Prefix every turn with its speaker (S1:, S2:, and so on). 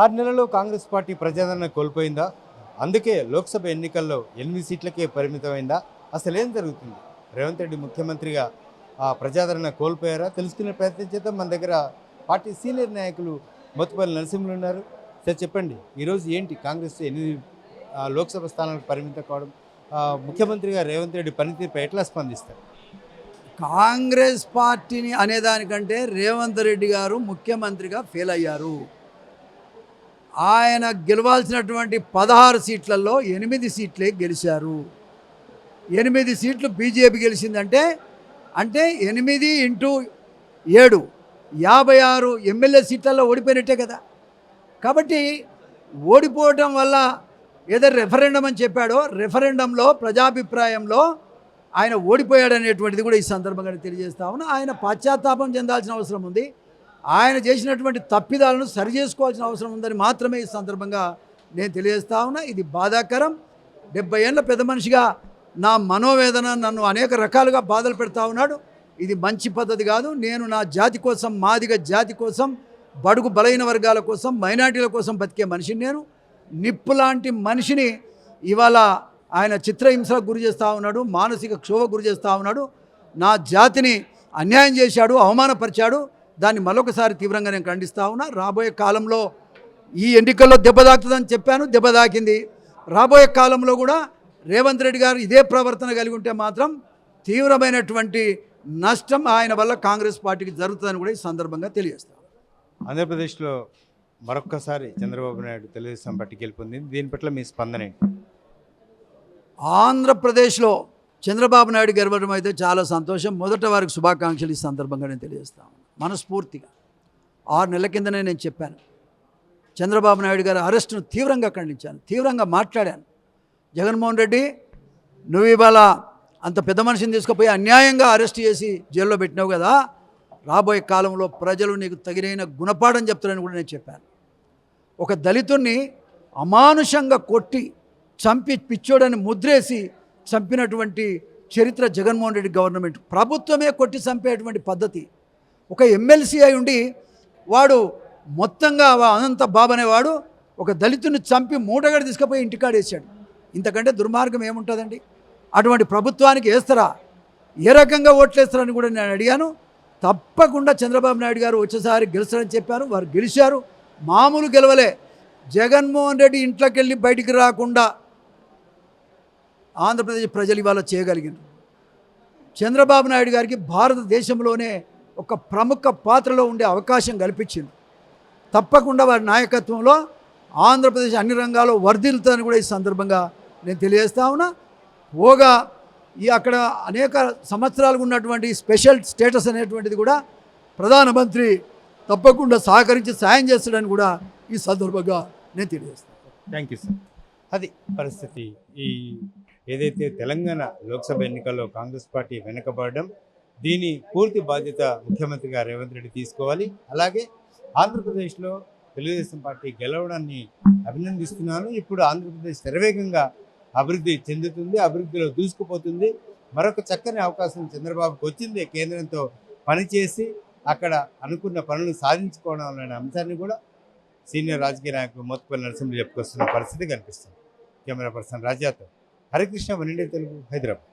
S1: ఆరు నెలల్లో కాంగ్రెస్ పార్టీ ప్రజాదరణ కోల్పోయిందా? అందుకే లోక్సభ ఎన్నికల్లో ఎనిమిది సీట్లకే పరిమితమైందా? అసలు ఏం జరుగుతుంది? రేవంత్ రెడ్డి ముఖ్యమంత్రిగా ఆ ప్రజాదరణ కోల్పోయారా? తెలుసుకునే ప్రయత్నం చేద్దాం. మన దగ్గర పార్టీ సీనియర్ నాయకులు మొత్తపల్లి నరసింహులు ఉన్నారు. సార్ చెప్పండి. ఈరోజు ఏంటి కాంగ్రెస్ ఎనిమిది లోక్సభ స్థానాలకు పరిమితం కావడం? ముఖ్యమంత్రిగా రేవంత్ రెడ్డి పనితీరుపై ఎట్లా స్పందిస్తారు?
S2: కాంగ్రెస్ పార్టీని అనేదానికంటే రేవంత్ రెడ్డి గారు ముఖ్యమంత్రిగా ఫెయిల్ అయ్యారు. ఆయన గెలవాల్సినటువంటి పదహారు సీట్లలో ఎనిమిది సీట్లే గెలిచారు. ఎనిమిది సీట్లు బీజేపీ గెలిచిందంటే అంటే ఎనిమిది ఇంటూ ఏడు యాభై ఆరు ఎమ్మెల్యే సీట్లలో ఓడిపోయినట్టే కదా. కాబట్టి ఓడిపోవటం వల్ల ఏదో రెఫరెండం అని చెప్పాడో రెఫరెండంలో ప్రజాభిప్రాయంలో ఆయన ఓడిపోయాడనేటువంటిది కూడా ఈ సందర్భంగా తెలియజేస్తా ఉన్నా. ఆయన పశ్చాత్తాపం చెందాల్సిన అవసరం ఉంది. ఆయన చేసినటువంటి తప్పిదాలను సరి చేసుకోవాల్సిన అవసరం ఉందని మాత్రమే ఈ సందర్భంగా నేను తెలియజేస్తా ఉన్నా. ఇది బాధాకరం. డెబ్బై ఏళ్ళ పెద్ద మనిషిగా నా మనోవేదన నన్ను అనేక రకాలుగా బాధలు పెడతా ఉన్నాడు. ఇది మంచి పద్ధతి కాదు. నేను నా జాతి కోసం మాదిగ జాతి కోసం బడుగు బలైన వర్గాల కోసం మైనార్టీల కోసం బతికే మనిషిని నేను. నిప్పు లాంటి మనిషిని ఇవాళ ఆయన చిత్రహింసలకు గురి చేస్తూ ఉన్నాడు. మానసిక క్షోభ గురి చేస్తూ ఉన్నాడు. నా జాతిని అన్యాయం చేశాడు అవమానపరిచాడు. దాన్ని మరొకసారి తీవ్రంగా నేను ఖండిస్తా ఉన్నా. రాబోయే కాలంలో ఈ ఎన్నికల్లో దెబ్బ తాకుతుందని చెప్పాను దెబ్బ తాకింది. రాబోయే కాలంలో కూడా రేవంత్ రెడ్డి గారు ఇదే ప్రవర్తన కలిగి ఉంటే మాత్రం తీవ్రమైనటువంటి నష్టం ఆయన వల్ల కాంగ్రెస్ పార్టీకి జరుగుతుందని కూడా ఈ సందర్భంగా తెలియజేస్తాను.
S1: ఆంధ్రప్రదేశ్లో మరొక్కసారి చంద్రబాబు నాయుడు తెలుగుదేశం పార్టీ గెలుపొందింది. దీని పట్ల మీ స్పందన ఏంటి?
S2: ఆంధ్రప్రదేశ్లో చంద్రబాబు నాయుడు గెలవడం అయితే చాలా సంతోషం. మొదట వారికి శుభాకాంక్షలు ఈ సందర్భంగా నేను తెలియజేస్తాను. మనస్ఫూర్తిగా ఆరు నెలల కిందనే నేను చెప్పాను. చంద్రబాబు నాయుడు గారి అరెస్టును తీవ్రంగా ఖండించాను. తీవ్రంగా మాట్లాడాను. జగన్మోహన్ రెడ్డి నువ్వు ఇవాళ అంత పెద్ద మనిషిని తీసుకుపోయి అన్యాయంగా అరెస్ట్ చేసి జైల్లో పెట్టినావు కదా రాబోయే కాలంలో ప్రజలు నీకు తగినైన గుణపాఠం చెప్తారని కూడా నేను చెప్పాను. ఒక దళితుణ్ణి అమానుషంగా కొట్టి చంపి పిచ్చోడని ముద్రేసి చంపినటువంటి చరిత్ర జగన్మోహన్ రెడ్డి గవర్నమెంట్. ప్రభుత్వమే కొట్టి చంపేటువంటి పద్ధతి. ఒక ఎమ్మెల్సీ అయి ఉండి వాడు మొత్తంగా వా- అనంత బాబు అనేవాడు ఒక దళితుని చంపి మూటగడ తీసుకుపోయి ఇంటికాడేసాడు ఇంతకంటే దుర్మార్గం ఏముంటుందండి? అటువంటి ప్రభుత్వానికి వేస్తారా? ఏ రకంగా ఓట్లేస్తారని కూడా నేను అడిగాను. తప్పకుండా చంద్రబాబు నాయుడు గారు వచ్చేసారి గెలుస్తారని చెప్పారు. వారు గెలిచారు. మామూలు గెలవలే. జగన్మోహన్ రెడ్డి ఇంట్లోకి వెళ్ళి బయటికి రాకుండా ఆంధ్రప్రదేశ్ ప్రజలు ఇవాళ చేయగలిగింది చంద్రబాబు నాయుడు గారికి భారతదేశంలోనే ఒక ప్రముఖ పాత్రలో ఉండే అవకాశం కల్పించింది. తప్పకుండా వారి నాయకత్వంలో ఆంధ్రప్రదేశ్ అన్ని రంగాల్లో వర్ధిల్లుతుందని కూడా ఈ సందర్భంగా నేను తెలియజేస్తా ఉన్నా. పోగా ఈ అక్కడ అనేక సంవత్సరాలుగా ఉన్నటువంటి స్పెషల్ స్టేటస్ అనేటువంటిది కూడా ప్రధానమంత్రి తప్పకుండా సహకరించి సాయం చేస్తాడని కూడా ఈ సందర్భంగా నేను తెలియజేస్తాను
S1: థ్యాంక్ యూ సార్ అది పరిస్థితి. ఈ ఏదైతే తెలంగాణ లోక్సభ ఎన్నికల్లో కాంగ్రెస్ పార్టీ వెనుకబడడం దీని పూర్తి బాధ్యత ముఖ్యమంత్రిగా రేవంత్ రెడ్డి తీసుకోవాలి. అలాగే ఆంధ్రప్రదేశ్లో తెలుగుదేశం పార్టీ గెలవడాన్ని అభినందిస్తున్నాను. ఇప్పుడు ఆంధ్రప్రదేశ్ శరవేగంగా అభివృద్ధి చెందుతుంది అభివృద్ధిలో దూసుకుపోతుంది. మరొక చక్కని అవకాశం చంద్రబాబుకు వచ్చింది కేంద్రంతో పనిచేసి అక్కడ అనుకున్న పనులు సాధించుకోవడం అనే అంశాన్ని కూడా సీనియర్ రాజకీయ నాయకులు మోత్పల్లి నరసింహులు చెప్పుకొస్తున్న పరిస్థితి కనిపిస్తుంది. కెమెరా పర్సన్ రాజాతో హరికృష్ణ వన్ ఇండియా తెలుగు హైదరాబాద్.